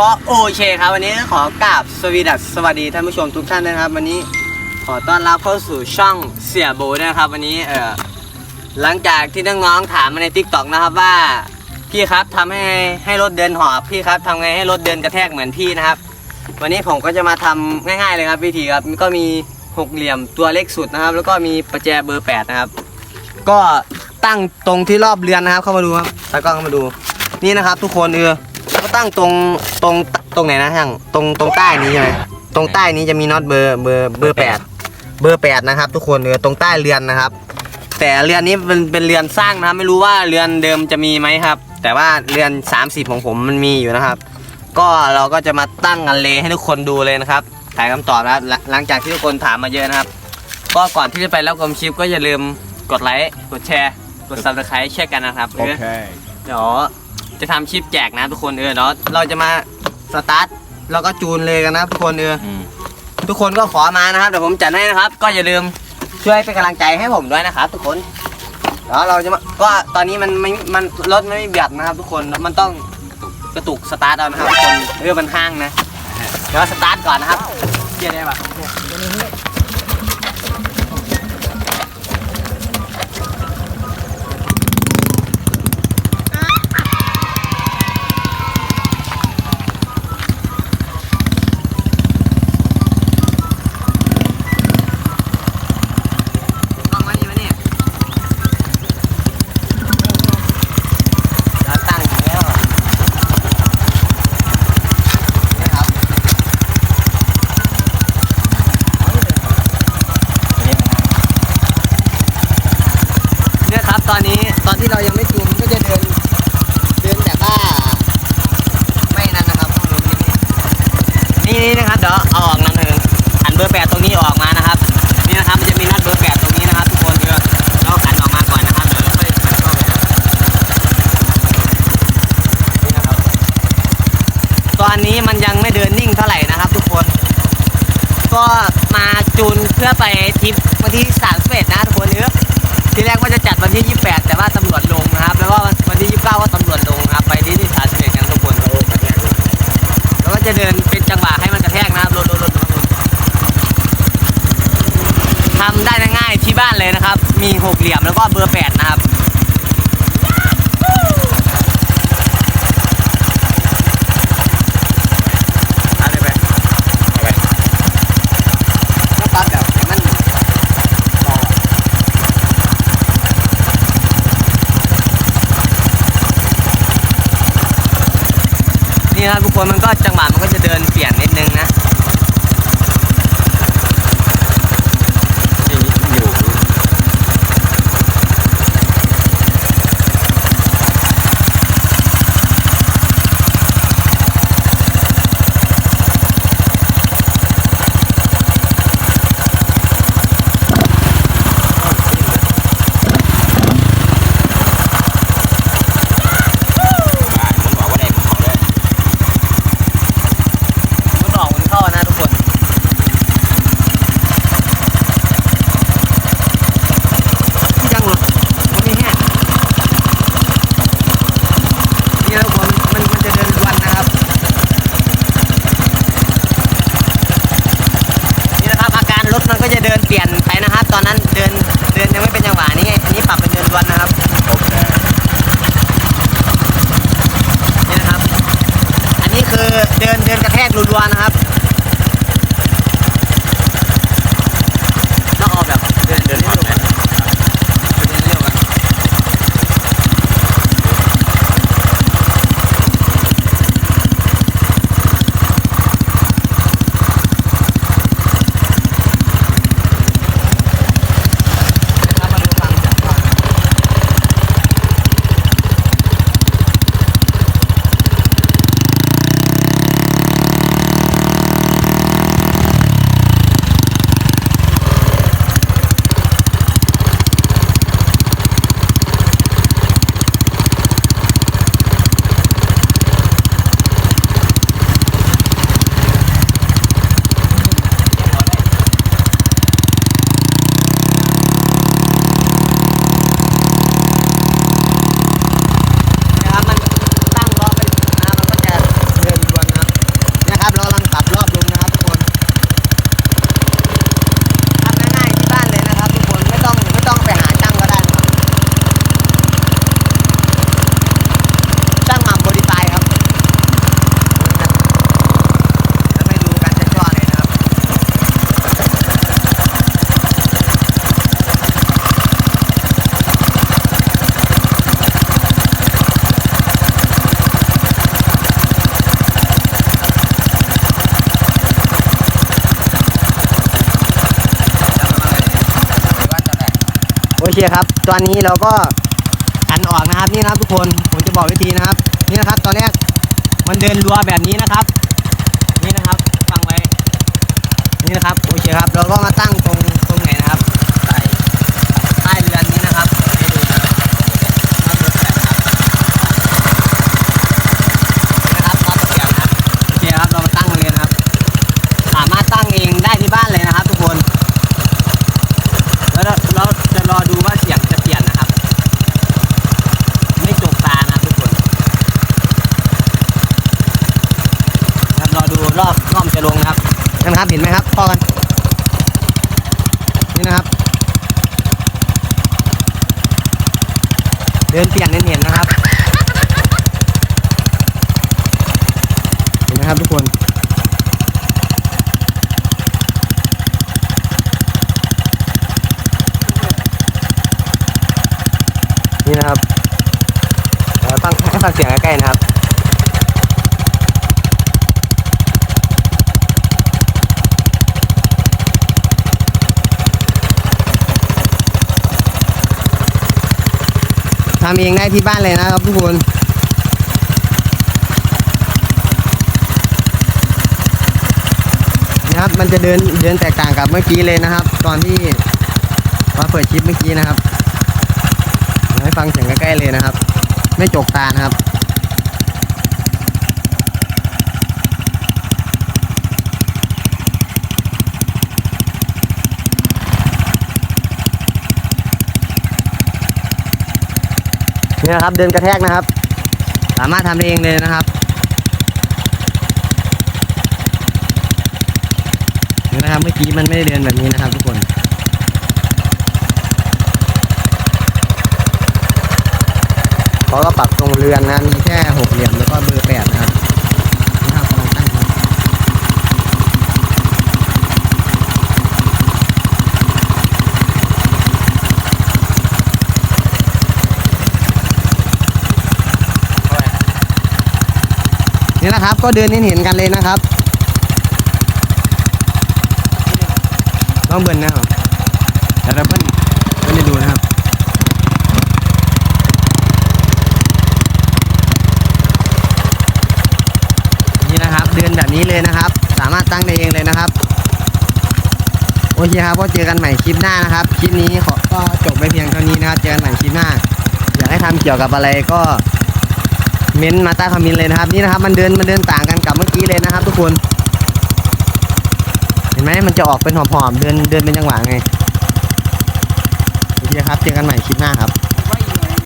ก็โอเคครับวันนี้ขอกราบสวีดัสสวัสดีท่านผู้ชมทุกท่านนะครับ วันนี้ขอต้อนรับเข้าสู่ช่องเสียโบนะครับ วันนี้เออหลังจากที่น้องๆถามมาในทิกตอกนะครับว่าพี่ครับทำให้ให้รถเดินหอบพี่ครับทำไงให้รถเดินกระแทกเหมือนพี่นะครับ วันนี้ผมก็จะมาทำง่ายๆเลยครับวิธีครับก็มีหกเหลี่ยมตัวเล็กสุดนะครับ แล้วก็มีประแจเบอร์แปดนะครับ ก็ตั้งตรงที่รอบเรือนนะครับ เข้ามาดูครับตากล้องเข้ามาดู นี่นะครับ ทุกคนเออ ตั้งตรงตรงตรงไหนนะช่างตรงตรงใต้นี้ใช่ไหมตรงใต้นี้จะมีน็อตเบอร์เบอร์เบอร์แปดเบอร์แปดนะครับ ทุกคนเออตรงใต้เรือนนะครับ แต่เรือนนี้เป็นเป็นเรือนสร้างนะครับไม่รู้ว่าเรือนเดิมจะมีไหมครับ แต่ว่าเรือน 30 ของผมมันมีอยู่นะครับ ก็เราก็จะมาตั้งกันเลยให้ทุกคนดูเลยนะครับถ่ายคำตอบนะครับหลังหลังจากที่ทุกคนถามมาเยอะนะครับ ก็ก่อนที่จะไปรับชมคลิปก็อย่าลืมกดไลค์กดแชร์กด subscribe ช่วยกันนะครับเออ Okay. เดี๋ยว จะทำคลิปแจกนะทุกคนเออเนาะเราจะมาสตาร์ทแล้วก็จูนเลยกันนะทุกคนเออทุกคนก็ขอมานะครับเดี๋ยวผมจัดให้นะครับ ก็อย่าลืมช่วยเป็นกำลังใจให้ผมด้วยนะครับ ทุกคนแล้วเราจะมาก็ตอนนี้มันไม่มันรถไม่มีแบตนะครับ ทุกคนมันต้องกระตุกสตาร์ทเอานะครับทุกคนเรือมันห้างนะเดี๋ยวสตาร์ทก่อนนะครับเกียร์ได้ปะ ตอนนี้ตอนที่เรายังไม่จูนก็จะเดินเดินแบบว่าไม่นั่นนะครับนี่นี่นะครับเดี๋ยวเอาออกนั่นเองหันเบอร์แปดตรงนี้ออกมานะครับ นี่นะครับมันจะมีนัดเบอร์แปดตรงนี้นะครับ ทุกคนเดี๋ยวเราขันออกมาก่อนนะครับเดี๋ยวเราค่อยขันเข้าไปนี่นะครับ ตอนนี้มันยังไม่เดินนิ่งเท่าไหร่นะครับ ทุกคน ก็มาจูนเพื่อไปทริปวันที่31นะทุกคนเนื้อ ทีแรกว่าจะจัดวันที่ 28 แต่ว่าตำรวจลงนะครับ แล้วก็วันที่ 29 ก็ตำรวจลงครับ ไปที่ที่31กันทุกคนแล้วก็จะเดินเป็นจังหวะให้มันกระแทกนะครับรถรถรถรถทำได้ง่ายที่บ้านเลยนะครับ มีหกเหลี่ยมแล้วก็เบอร์แปดนะครับ อะไรไปอะไรก็ปรับแบบให้มันเบา นี่นะครับทุกคนมันก็จังหวะมันก็จะเดินเปลี่ยนนิดนึงนะ อยู่ บ้านมึงบอกว่าได้มึงเขาเลย มันออกมันเข้านะทุกคน ยังหลุดมันมีแห้งนี่นะทุกคนมันมันจะเดินวันนะครับ นี่นะครับอาการรถ มันก็จะเดินเปลี่ยนไปนะครับ ตอนนั้นเดินเดินยังไม่เป็นจังหวะนี่ไงอันนี้ปรับเป็นเดินวันนะครับโอเคนี่นะครับ อันนี้คือเดินเดินกระแทกรัวๆนะครับต้องเอาแบบเดินเดินเร็วๆกันเดินเร็วกันนะครับมาดูฟังจากฟัง โอเคครับ ตอนนี้เราก็อันออกนะครับนี่นะครับทุกคนผมจะบอกวิธีนะครับ นี่นะครับ ตอนแรกมันเดินรัวแบบนี้นะครับ นี่นะครับฟังไว้ นี่นะครับโอเคครับ เราก็มาตั้งตรงตรงไหนนะครับ ใส่ ใต้เรือนนี้นะครับให้ดูนะครับน็อตรถแข็งนะครับนี่นะครับน็อตรถแข็งนะครับโอเคครับเรามาตั้งเลยนะครับ สามารถตั้งเองได้ที่บ้านเลยนะครับ ทุกคน แล้วเราเราจะรอดูว่าเสียงจะเปลี่ยนนะครับ ไม่จกตานะครับทุกคนครับรอ ดรอบรอบจะลงนะครับนั่นครับเห็นไหมครับพ่อกัน นี่นะครับ เดินเปลี่ยนเห็นๆนะครับ เห็นไหมครับทุกคนนี่นะครับเดี๋ยวฟังให้ฟังเสียงใกล้ๆนะครับำเองได้ที่บ้านเลยนะครับทุกคนนะครับมันจะเดินเดินแตกต่างกับเมื่อกี้เลยนะครับ ตอนที่มาเปิดคลิปเมื่อกี้นะครับให้ฟังเสียงใกล้ๆเลยนะครับ ไม่จกตานะครับ นี่นะครับเดินกระแทกนะครับ สามารถทำเองเลยนะครับนี่นะครับเมื่อกี้มันไม่ได้เดินแบบนี้นะครับทุกคนเขาก็ปรับตรงเรือนนะมีแค่หกเหลี่ยมแล้วก็เบอร์แปดนะครับนี่ครับกำลังตั้งครับ นี่นะครับ ก็เดินเห็นๆกันเลยนะครับต้องเบิ้ลนะครับแต่เราเบิ้ลเบิ้ลให้ดูนะครับนี่นะครับ เดินแบบนี้เลยนะครับ สามารถตั้งได้เองเลยนะครับโอเคครับก็เจอกันใหม่คลิปหน้านะครับคลิปนี้ขอก็จบไปเพียงเท่านี้นะครับเจอกันใหม่คลิปหน้า อยากให้ทำเกี่ยวกับอะไรก็ เม้นมาใต้คอมเมนต์เลยนะครับนี่นะครับ มันเดินมันเดินต่างกันกับเมื่อกี้เลยนะครับ ทุกคน เห็นไหมมันจะออกเป็นหอมๆเดินเดินเป็นจังหวะไงโอเคครับเจอกันใหม่คลิปหน้าครับ